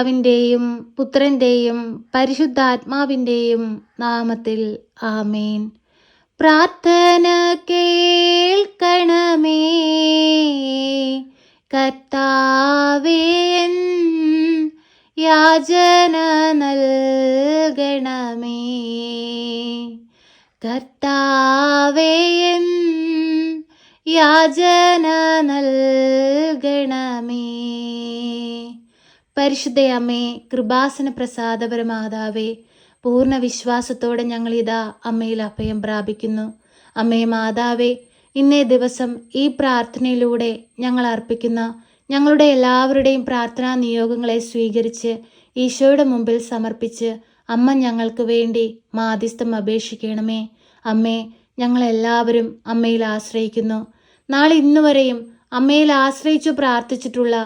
പിതാവിന്റെയും പുത്രന്റെയും പരിശുദ്ധാത്മാവിന്റെയും നാമത്തിൽ ആമേൻ. പ്രാർത്ഥന കേൾക്കണമേ. കർത്താവേ യാചന നൽകണമേ. കർത്താവേ യാചന നൽകണമേ. പരിശുദ്ധയമ്മേ കൃപാസന പ്രസാദപരമാതാവേ പൂർണ വിശ്വാസത്തോടെ ഞങ്ങൾ ഞങ്ങളിതാ അമ്മയിൽ അഭയം പ്രാപിക്കുന്നു. അമ്മേ മാതാവേ ഇന്നേ ദിവസം ഈ പ്രാർത്ഥനയിലൂടെ ഞങ്ങൾ അർപ്പിക്കുന്ന ഞങ്ങളുടെ എല്ലാവരുടെയും പ്രാർത്ഥനാ നിയോഗങ്ങളെ സ്വീകരിച്ച് ഈശോയുടെ മുമ്പിൽ സമർപ്പിച്ച് അമ്മ ഞങ്ങൾക്ക് വേണ്ടി മാധ്യസ്ഥം അപേക്ഷിക്കണമേ. അമ്മേ ഞങ്ങളെല്ലാവരും അമ്മയിൽ ആശ്രയിക്കുന്നു. നാളെ ഇന്നുവരെയും അമ്മയിൽ ആശ്രയിച്ചു പ്രാർത്ഥിച്ചിട്ടുള്ള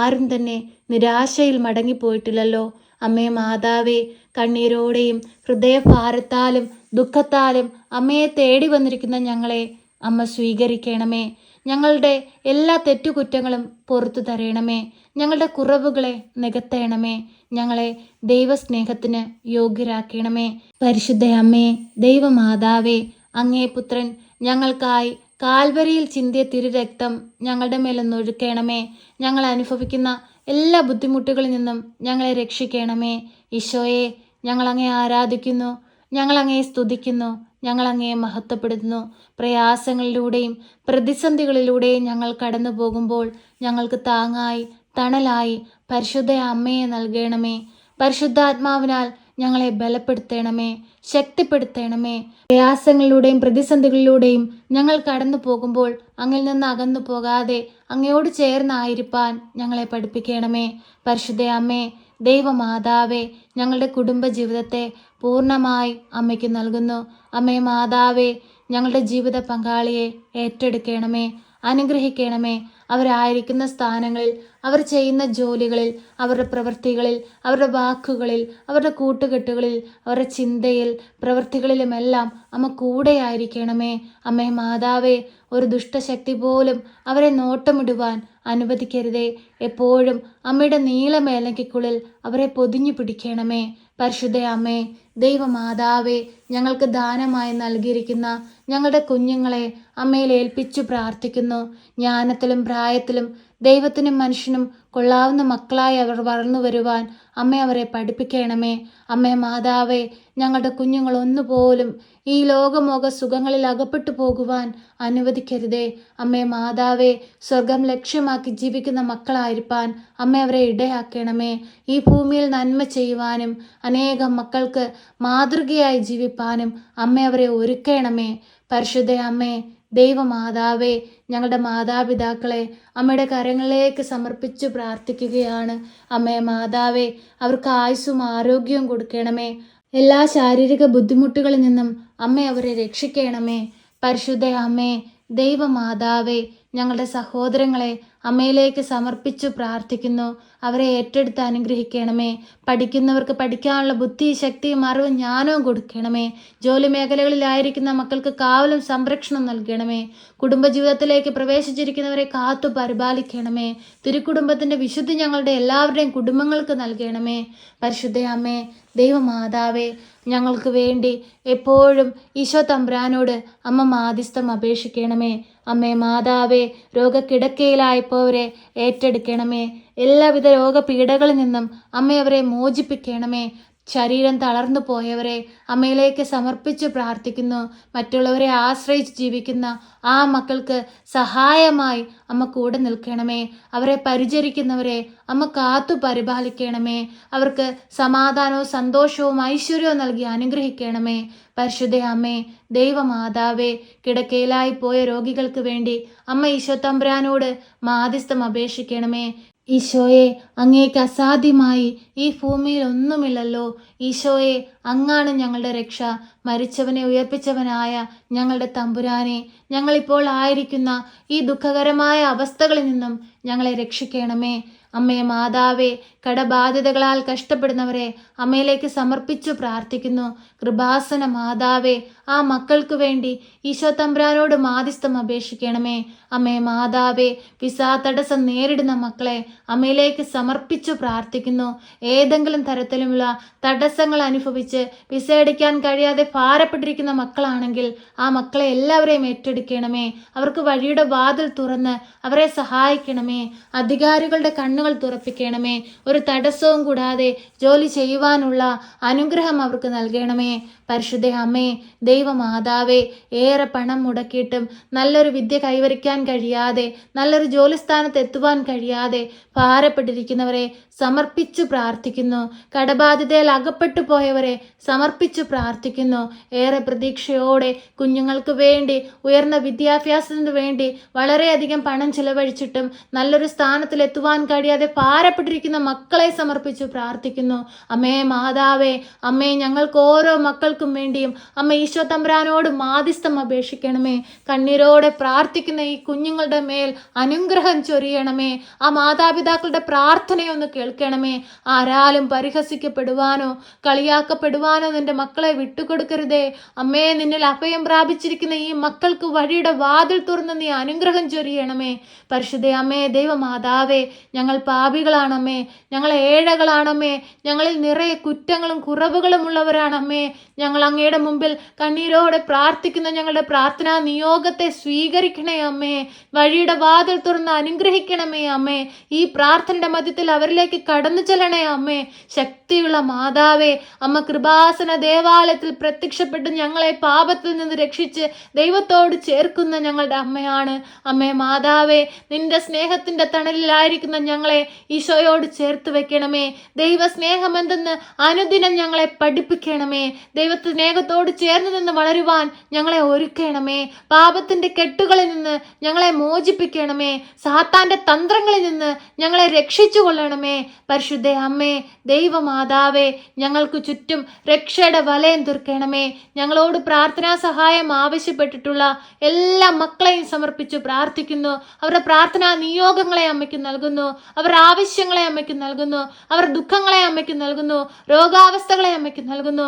ആരും തന്നെ നിരാശയിൽ മടങ്ങിപ്പോയിട്ടില്ലല്ലോ. അമ്മേ മാതാവേ കണ്ണീരോടെയും ഹൃദയഭാരത്താലും ദുഃഖത്താലും അമ്മയെ തേടി വന്നിരിക്കുന്ന ഞങ്ങളെ അമ്മ സ്വീകരിക്കണമേ. ഞങ്ങളുടെ എല്ലാ തെറ്റുകുറ്റങ്ങളും പുറത്തു തരണമേ. ഞങ്ങളുടെ കുറവുകളെ നികത്തേണമേ. ഞങ്ങളെ ദൈവസ്നേഹത്തിന് യോഗ്യരാക്കണമേ. പരിശുദ്ധ അമ്മേ ദൈവമാതാവേ അങ്ങേ പുത്രൻ ഞങ്ങൾക്കായി കാൽവരിയിൽ ചിന്തിയ തിരുരക്തം ഞങ്ങളുടെ മേലൊന്നൊഴുക്കണമേ. ഞങ്ങൾ അനുഭവിക്കുന്ന എല്ലാ ബുദ്ധിമുട്ടുകളിൽ നിന്നും ഞങ്ങളെ രക്ഷിക്കണമേ. ഈശോയെ ഞങ്ങൾ അങ്ങേ ആരാധിക്കുന്നു ഞങ്ങളങ്ങേ സ്തുതിക്കുന്നു ഞങ്ങളങ്ങേ മഹത്വപ്പെടുത്തുന്നു. പ്രയാസങ്ങളിലൂടെയും പ്രതിസന്ധികളിലൂടെയും ഞങ്ങൾ കടന്നു പോകുമ്പോൾ ഞങ്ങൾക്ക് താങ്ങായി തണലായി പരിശുദ്ധ അമ്മയെ നൽകണമേ. പരിശുദ്ധാത്മാവിനാൽ ഞങ്ങളെ ബലപ്പെടുത്തണമേ ശക്തിപ്പെടുത്തണമേ. പ്രയാസങ്ങളിലൂടെയും പ്രതിസന്ധികളിലൂടെയും ഞങ്ങൾ കടന്നു പോകുമ്പോൾ അങ്ങിൽ നിന്ന് അകന്നു പോകാതെ അങ്ങയോട് ചേർന്നായിരിക്കാൻ ഞങ്ങളെ പഠിപ്പിക്കണമേ. പരിശുദ്ധ അമ്മേ ദൈവമാതാവേ ഞങ്ങളുടെ കുടുംബ ജീവിതത്തെ പൂർണമായി അമ്മയ്ക്ക് നൽകുന്നു. അമ്മേ മാതാവേ ഞങ്ങളുടെ ജീവിത പങ്കാളിയെ ഏറ്റെടുക്കണമേ. അനുഗ്രഹിക്കണമേ. അവരായിരിക്കുന്ന സ്ഥാനങ്ങളിൽ അവർ ചെയ്യുന്ന ജോലികളിൽ അവരുടെ പ്രവൃത്തികളിൽ അവരുടെ വാക്കുകളിൽ അവരുടെ കൂട്ടുകെട്ടുകളിൽ അവരുടെ ചിന്തയിൽ പ്രവൃത്തികളിലുമെല്ലാം അമ്മ കൂടെയായിരിക്കണമേ അമ്മേ മാതാവേ ഒരു ദുഷ്ടശക്തി പോലും അവരെ നോട്ടമിടുവാൻ അനുവദിക്കരുതേ. എപ്പോഴും അമ്മയുടെ നീലമേലയ്ക്കുള്ളിൽ അവരെ പൊതിഞ്ഞു പിടിക്കണമേ. പരിശുദ്ധ അമ്മേ ദൈവമാതാവേ ഞങ്ങൾക്ക് ദാനമായി നൽകിയിരിക്കുന്ന ഞങ്ങളുടെ കുഞ്ഞുങ്ങളെ അമ്മയിൽ ഏൽപ്പിച്ചു പ്രാർത്ഥിക്കുന്നു. ജ്ഞാനത്തിലും പ്രായത്തിലും ദൈവത്തിനും മനുഷ്യനും കൊള്ളാവുന്ന മക്കളായി അവർ വളർന്നു വരുവാൻ അമ്മ അവരെ പഠിപ്പിക്കണമേ. അമ്മേ മാതാവേ ഞങ്ങളുടെ കുഞ്ഞുങ്ങൾ ഒന്നുപോലും ഈ ലോകമോക സുഖങ്ങളിൽ അകപ്പെട്ടു പോകുവാൻ അനുവദിക്കരുതേ. അമ്മേ മാതാവേ സ്വർഗം ലക്ഷ്യമാക്കി ജീവിക്കുന്ന മക്കളായിരിക്കാൻ അമ്മ അവരെ ഇടയാക്കണമേ. ഈ ഭൂമിയിൽ നന്മ ചെയ്യുവാനും അനേകം മക്കൾക്ക് മാതൃകയായി ജീവിപ്പാനും അമ്മ അവരെ ഒരുക്കണമേ. പരിശുദ്ധ അമ്മേ ദൈവമാതാവേ ഞങ്ങളുടെ മാതാപിതാക്കളെ അമ്മയുടെ കരങ്ങളിലേക്ക് സമർപ്പിച്ചു പ്രാർത്ഥിക്കുകയാണ്. അമ്മേ മാതാവേ അവർക്ക് ആയുസ്സും ആരോഗ്യവും കൊടുക്കണമേ. എല്ലാ ശാരീരിക ബുദ്ധിമുട്ടുകളിൽ നിന്നും അമ്മ അവരെ രക്ഷിക്കണമേ. പരിശുദ്ധ അമ്മേ ദൈവമാതാവേ ഞങ്ങളുടെ സഹോദരങ്ങളെ അമ്മയിലേക്ക് സമർപ്പിച്ചു പ്രാർത്ഥിക്കുന്നു. അവരെ ഏറ്റെടുത്ത് അനുഗ്രഹിക്കണമേ. പഠിക്കുന്നവർക്ക് പഠിക്കാനുള്ള ബുദ്ധി ശക്തിയും അറിവും ജ്ഞാനവും കൊടുക്കണമേ. ജോലി മേഖലകളിലായിരിക്കുന്ന മക്കൾക്ക് കാവലും സംരക്ഷണം നൽകണമേ. കുടുംബജീവിതത്തിലേക്ക് പ്രവേശിച്ചിരിക്കുന്നവരെ കാത്തു പരിപാലിക്കണമേ. തിരുക്കുടുംബത്തിന്റെ വിശുദ്ധി ഞങ്ങളുടെ എല്ലാവരുടെയും കുടുംബങ്ങൾക്ക് നൽകണമേ. പരിശുദ്ധ അമ്മേ ദൈവമാതാവേ ഞങ്ങൾക്ക് വേണ്ടി എപ്പോഴും ഈശോ തമ്പ്രാനോട് അമ്മ മാധ്യസ്ഥം അപേക്ഷിക്കണമേ. അമ്മേ മാതാവേ രോഗക്കിടക്കയിലായപ്പോവരെ ഏറ്റെടുക്കണമേ. എല്ലാവിധ രോഗപീഠകളിൽ നിന്നും അമ്മയവരെ മോചിപ്പിക്കണമേ. ശരീരം തളർന്നു പോയവരെ അമ്മയിലേക്ക് സമർപ്പിച്ച് പ്രാർത്ഥിക്കുന്നു. മറ്റുള്ളവരെ ആശ്രയിച്ച് ജീവിക്കുന്ന ആ മക്കൾക്ക് സഹായമായി അമ്മ കൂടെ നിൽക്കണമേ. അവരെ പരിചരിക്കുന്നവരെ അമ്മ കാത്തു പരിപാലിക്കണമേ. അവർക്ക് സമാധാനവും സന്തോഷവും ഐശ്വര്യവും നൽകി അനുഗ്രഹിക്കണമേ. പരിശുദ്ധ അമ്മേ ദൈവമാതാവേ കിടക്കയിലായി പോയ രോഗികൾക്ക് വേണ്ടി അമ്മ ഈശോ തമ്പ്രാനോട് മാധ്യസ്ഥം അപേക്ഷിക്കണമേ. ഈശോയെ അങ്ങേക്ക് അസാധ്യമായി. ഈ ഭൂമിയിൽ ഒന്നുമില്ലല്ലോ. ഈശോയെ അങ്ങാണ് ഞങ്ങളുടെ രക്ഷ. മരിച്ചവനെ ഉയർപ്പിച്ചവനായ ഞങ്ങളുടെ തമ്പുരാനെ. ഞങ്ങളിപ്പോൾ ആയിരിക്കുന്ന ഈ ദുഃഖകരമായ അവസ്ഥകളിൽ നിന്നും ഞങ്ങളെ രക്ഷിക്കണമേ. അമ്മേ മാതാവേ കടബാധ്യതകളാൽ കഷ്ടപ്പെടുന്നവരെ അമ്മയിലേക്ക് സമർപ്പിച്ചു പ്രാർത്ഥിക്കുന്നു. കൃപാസന മാതാവേ ആ മക്കൾക്ക് വേണ്ടി ഈശോ തമ്പ്രാനോട് മാധ്യസ്ഥം അപേക്ഷിക്കണമേ. അമ്മേ മാതാവേ പിസാ തടസ്സം നേരിടുന്ന മക്കളെ അമ്മയിലേക്ക് സമർപ്പിച്ചു പ്രാർത്ഥിക്കുന്നു. ഏതെങ്കിലും തരത്തിലുമുള്ള തടസ്സങ്ങൾ അനുഭവിച്ച് വിസ അടിക്കാൻ കഴിയാതെ ഭാരപ്പെട്ടിരിക്കുന്ന മക്കളാണെങ്കിൽ ആ മക്കളെ എല്ലാവരെയും ഏറ്റെടുക്കണമേ. അവർക്ക് വഴിയുടെ വാതിൽ തുറന്ന് അവരെ സഹായിക്കണമേ. അധികാരികളുടെ കണ്ണുകൾ തുറപ്പിക്കണമേ. ഒരു തടസ്സവും കൂടാതെ ജോലി ചെയ്യുവാനുള്ള അനുഗ്രഹം അവർക്ക് നൽകണമേ. പരിശുദ്ധ അമ്മേ ദൈവമാതാവേ ഏറെ പണം മുടക്കിയിട്ടും നല്ലൊരു വിദ്യ കൈവരിക്കാൻ കഴിയാതെ നല്ലൊരു ജോലി സ്ഥാനത്ത് എത്തുവാൻ കഴിയാതെ ഭാരപ്പെട്ടിരിക്കുന്നവരെ സമർപ്പിച്ചു പ്രാർത്ഥിക്കുന്നു. കടബാധിതയിൽ അകപ്പെട്ടു പോയവരെ സമർപ്പിച്ചു പ്രാർത്ഥിക്കുന്നു. ഏറെ പ്രതീക്ഷയോടെ കുഞ്ഞുങ്ങൾക്ക് വേണ്ടി ഉയർന്ന വിദ്യാഭ്യാസത്തിന് വേണ്ടി വളരെയധികം പണം ചിലവഴിച്ചിട്ടും നല്ലൊരു സ്ഥാനത്തിൽ എത്തുവാൻ കഴിയാതെ ഭാരപ്പെട്ടിരിക്കുന്ന മക്കളെ സമർപ്പിച്ചു പ്രാർത്ഥിക്കുന്നു. അമ്മേ മാതാവേ അമ്മേ ഞങ്ങൾക്ക് ഓരോ മക്കൾക്കും വേണ്ടിയും അമ്മ ഈശോ തമ്പുരാനോട് മാധ്യസ്ഥം അപേക്ഷിക്കണമേ. കണ്ണീരോടെ പ്രാർത്ഥിക്കുന്ന ഈ കുഞ്ഞുങ്ങളുടെ മേൽ അനുഗ്രഹം ചൊരിയണമേ. ആ മാതാപിതാക്കളുടെ പ്രാർത്ഥനയൊന്ന് കേൾക്കണമേ. ആരാലും പരിഹസിക്കപ്പെടുവാനോ കളിയാക്കപ്പെടുവാനോ നിന്റെ മക്കളെ വിട്ടുകൊടുക്കരുതേ. അമ്മേ നിന്നിൽ അഭയം പ്രാപിച്ചിരിക്കുന്ന ഈ മക്കൾക്ക് വഴിയുടെ വാതിൽ തുറന്ന് നീ അനുഗ്രഹം ചൊരിയണമേ. പരിശുദ്ധ അമ്മേ ദൈവമാതാവേ ഞങ്ങൾ പാപികളാണമ്മേ. ഞങ്ങൾ ഏഴകളാണമ്മേ. ഞങ്ങളിൽ നിറയെ കുറ്റങ്ങളും കുറവുകളും ഉള്ളവരാണമ്മേ ഞങ്ങൾ അങ്ങയുടെ മുമ്പിൽ കണ്ണീരോടെ പ്രാർത്ഥിക്കുന്ന ഞങ്ങളുടെ പ്രാർത്ഥനാ നിയോഗത്തെ സ്വീകരിക്കണേ അമ്മേ. വഴിയുടെ വാതിൽ തുറന്ന് അനുഗ്രഹിക്കണമേ അമ്മേ. ഈ പ്രാർത്ഥനയുടെ മധ്യത്തിൽ അവരിലേക്ക് കടന്നു ചെല്ലണേ അമ്മേ. ശക്തിയുള്ള മാതാവേ അമ്മ കൃപാസന ദേവാലയത്തിൽ പ്രത്യക്ഷപ്പെട്ട് ഞങ്ങളെ പാപത്തിൽ നിന്ന് രക്ഷിച്ച് ദൈവത്തോട് ചേർക്കുന്ന ഞങ്ങളുടെ അമ്മയാണ്. അമ്മേ മാതാവേ നിന്റെ സ്നേഹത്തിന്റെ തണലിലായിരിക്കുന്ന ഞങ്ങളെ ഈശോയോട് ചേർത്ത് വെക്കണമേ. ദൈവ സ്നേഹമെന്തെന്ന് അനുദിനം ഞങ്ങളെ പഠിപ്പിക്കണമേ. ദൈവ സ്നേഹത്തോട് ചേർന്ന് നിന്ന് വളരുവാൻ ഞങ്ങളെ ഒരുക്കണമേ. പാപത്തിന്റെ കെട്ടുകളിൽ നിന്ന് ഞങ്ങളെ മോചിപ്പിക്കണമേ. സാത്താന്റെ തന്ത്രങ്ങളിൽ നിന്ന് ഞങ്ങളെ രക്ഷിച്ചു കൊള്ളണമേ പരിശുദ്ധ അമ്മേ ദൈവമാതാവേ ഞങ്ങൾക്ക് ചുറ്റും രക്ഷയുടെ വലയം തീർക്കണമേ. ഞങ്ങളോട് പ്രാർത്ഥനാ സഹായം ആവശ്യപ്പെട്ടിട്ടുള്ള എല്ലാ മക്കളെയും സമർപ്പിച്ചു പ്രാർത്ഥിക്കുന്നു. അവരുടെ പ്രാർത്ഥനാ നിയോഗങ്ങളെ അമ്മയ്ക്ക് നൽകുന്നു. അവരുടെ ആവശ്യങ്ങളെ അമ്മയ്ക്ക് നൽകുന്നു. അവർ ദുഃഖങ്ങളെ അമ്മയ്ക്ക് നൽകുന്നു. രോഗാവസ്ഥകളെ അമ്മയ്ക്ക് നൽകുന്നു.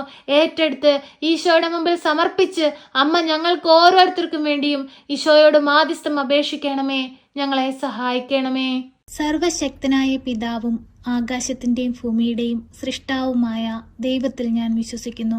ഏറ്റെടുത്ത് ഈശോയുടെ മുമ്പിൽ സമർപ്പിച്ച് അമ്മ ഞങ്ങൾക്ക് ഓരോരുത്തർക്കും വേണ്ടിയും ഈശോയോട് മാധ്യസ്ഥം അപേക്ഷിക്കണമേ ഞങ്ങളെ സഹായിക്കണമേ. സർവശക്തനായ പിതാവും ആകാശത്തിന്റെയും ഭൂമിയുടെയും സൃഷ്ടാവുമായ ദൈവത്തിൽ ഞാൻ വിശ്വസിക്കുന്നു.